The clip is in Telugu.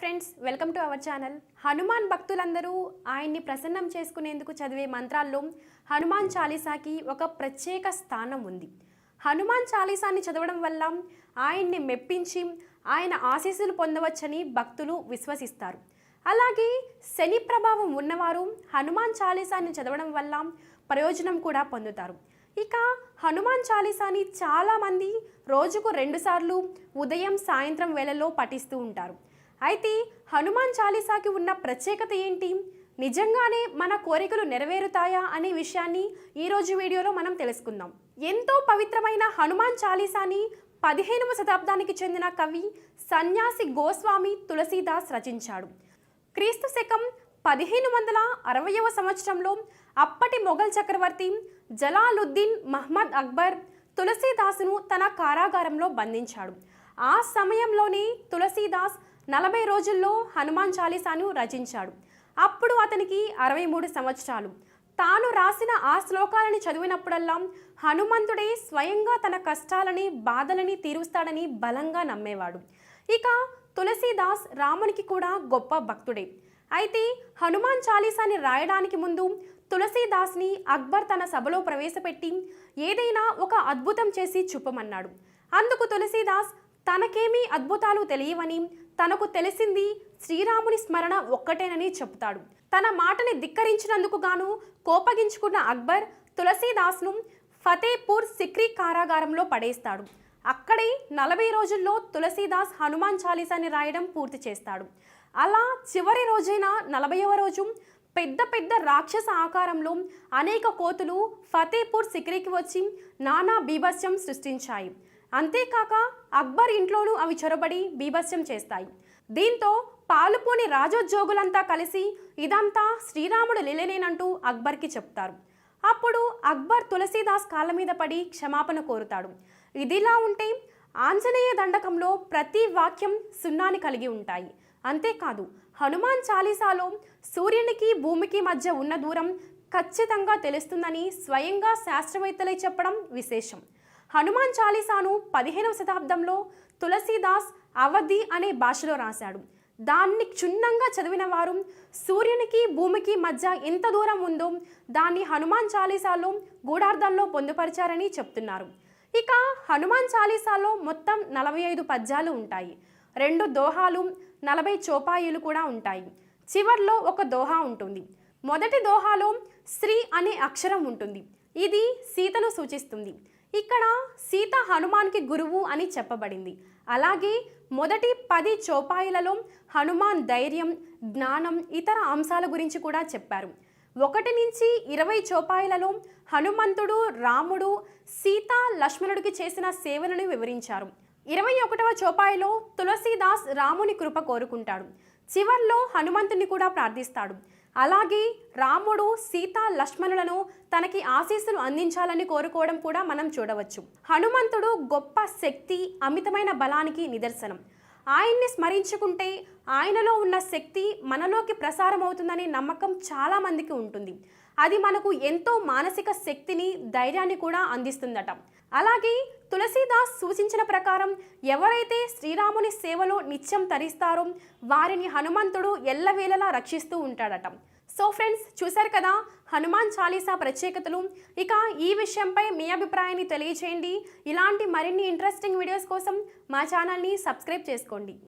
Friends welcome to our channel Hanuman భక్తులందరూ ఆయన్ని ప్రసన్నం చేసుకునేందుకు చదివే మంత్రాల్లో హనుమాన్ చాలీసాకి ఒక ప్రత్యేక స్థానం ఉంది. హనుమాన్ చాలీసాని చదవడం వల్ల ఆయన్ని మెప్పించి ఆయన ఆశీస్సులు పొందవచ్చని భక్తులు విశ్వసిస్తారు. అలాగే శని ప్రభావం ఉన్నవారు హనుమాన్ చాలీసాని చదవడం వల్ల ప్రయోజనం కూడా పొందుతారు. ఇక హనుమాన్ చాలీసాని చాలామంది రోజుకు రెండుసార్లు ఉదయం సాయంత్రం వేళల్లో పఠిస్తూ ఉంటారు. అయితే హనుమాన్ చాలీసాకి ఉన్న ప్రత్యేకత ఏంటి? నిజంగానే మన కోరికలు నెరవేరుతాయా అనే విషయాన్ని ఈరోజు వీడియోలో మనం తెలుసుకుందాం. ఎంతో పవిత్రమైన హనుమాన్ చాలీసాని పదిహేనవ శతాబ్దానికి చెందిన కవి సన్యాసి గోస్వామి తులసీదాస్ రచించాడు. క్రీస్తు శకం పదిహేను వందల అరవయవ సంవత్సరంలో అప్పటి మొఘల్ చక్రవర్తి జలాలుద్దీన్ మహ్మద్ అక్బర్ తులసీదాసును తన కారాగారంలో బంధించాడు. ఆ సమయంలోనే తులసీదాస్ నలభై రోజుల్లో హనుమాన్ చాలీసాను రచించాడు. అప్పుడు అతనికి అరవై మూడు సంవత్సరాలు. తాను రాసిన ఆ శ్లోకాలని చదివినప్పుడల్లా హనుమంతుడే స్వయంగా తన కష్టాలని బాధలని తీరుస్తాడని బలంగా నమ్మేవాడు. ఇక తులసీదాస్ రామునికి కూడా గొప్ప భక్తుడే. అయితే హనుమాన్ చాలీసాని రాయడానికి ముందు తులసీదాస్ని అక్బర్ తన సభలో ప్రవేశపెట్టి ఏదైనా ఒక అద్భుతం చేసి చూపమన్నాడు. అందుకు తులసీదాస్ తనకేమీ అద్భుతాలు తెలియవని తనకు తెలిసింది శ్రీరాముని స్మరణ ఒక్కటేనని చెప్తాడు తన మాటని ధిక్కరించినందుకు గాను కోపగించుకున్న అక్బర్ తులసీదాస్ను ఫతేపూర్ సిక్రీ కారాగారంలో పడేస్తాడు. అక్కడే నలభై రోజుల్లో తులసీదాస్ హనుమాన్ చాలీసాని రాయడం పూర్తి చేస్తాడు. అలా చివరి రోజైన నలభైవ రోజు పెద్ద పెద్ద రాక్షస ఆకారంలో అనేక కోతులు ఫతేపూర్ సిక్రీకి వచ్చి నానా బీభత్సం సృష్టించాయి. అంతేకాక అక్బర్ ఇంట్లోనూ అవి చొరబడి బీభత్సం చేస్తాయి. దీంతో పాలుపోని రాజోద్యోగులంతా కలిసి ఇదంతా శ్రీరాముడు లీలనేనంటూ అక్బర్కి చెప్తారు. అప్పుడు అక్బర్ తులసీదాస్ కాళ్ళ మీద పడి క్షమాపణ కోరుతాడు. ఇదిలా ఉంటే ఆంజనేయ దండకంలో ప్రతి వాక్యం సున్నాని కలిగి ఉంటాయి. అంతేకాదు హనుమాన్ చాలీసాలో సూర్యునికి భూమికి మధ్య ఉన్న దూరం ఖచ్చితంగా తెలుస్తుందని స్వయంగా శాస్త్రవేత్తలే చెప్పడం విశేషం. హనుమాన్ చాలీసాను పదిహేనవ శతాబ్దంలో తులసీదాస్ అవధి అనే భాషలో రాశాడు. దాన్ని క్షుణ్ణంగా చదివిన వారు సూర్యునికి భూమికి మధ్య ఎంత దూరం ఉందో దాన్ని హనుమాన్ చాలీసాలో గూఢార్థంలో పొందుపరిచారని చెప్తున్నారు. ఇక హనుమాన్ చాలీసాలో మొత్తం నలభై ఐదు పద్యాలు ఉంటాయి. రెండు దోహాలు నలభై చోపాయిలు కూడా ఉంటాయి. చివర్లో ఒక దోహా ఉంటుంది. మొదటి దోహాలో శ్రీ అనే అక్షరం ఉంటుంది. ఇది సీతను సూచిస్తుంది. ఇక్కడ సీత హనుమాన్కి గురువు అని చెప్పబడింది. అలాగే మొదటి పది చోపాయిలలో హనుమాన్ ధైర్యం జ్ఞానం ఇతర అంశాల గురించి కూడా చెప్పారు. ఒకటి నుంచి ఇరవై చోపాయిలలో హనుమంతుడు రాముడు సీత లక్ష్మణుడికి చేసిన సేవలను వివరించారు. ఇరవై ఒకటవ చోపాయిలో తులసీదాస్ రాముని కృప కోరుకుంటాడు. చివర్లో హనుమంతుని కూడా ప్రార్థిస్తాడు. అలాగే రాముడు సీత లక్ష్మణులను తనకి ఆశీస్సులు అందించాలని కోరుకోవడం కూడా మనం చూడవచ్చు. హనుమంతుడు గొప్ప శక్తి అమితమైన బలానికి నిదర్శనం. ఆయన్ని స్మరించుకుంటే ఆయనలో ఉన్న శక్తి మనలోకి ప్రసారం అవుతుందనే నమ్మకం చాలామందికి ఉంటుంది. అది మనకు ఎంతో మానసిక శక్తిని ధైర్యాన్ని కూడా అందిస్తుందట. అలాగే తులసీదాస్ సూచించిన ప్రకారం ఎవరైతే శ్రీరాముని సేవలో నిత్యం తరిస్తారో వారిని హనుమంతుడు ఎల్లవేళలా రక్షిస్తూ ఉంటాడట. సో ఫ్రెండ్స్ చూశారు కదా? హనుమాన్ చాలీసా ప్రత్యేకతలు. ఇక ఈ విషయంపై మీ అభిప్రాయాన్ని తెలియచేయండి. ఇలాంటి మరిన్ని ఇంట్రెస్టింగ్ వీడియోస్ కోసం మా ఛానల్ని సబ్స్క్రైబ్ చేసుకోండి.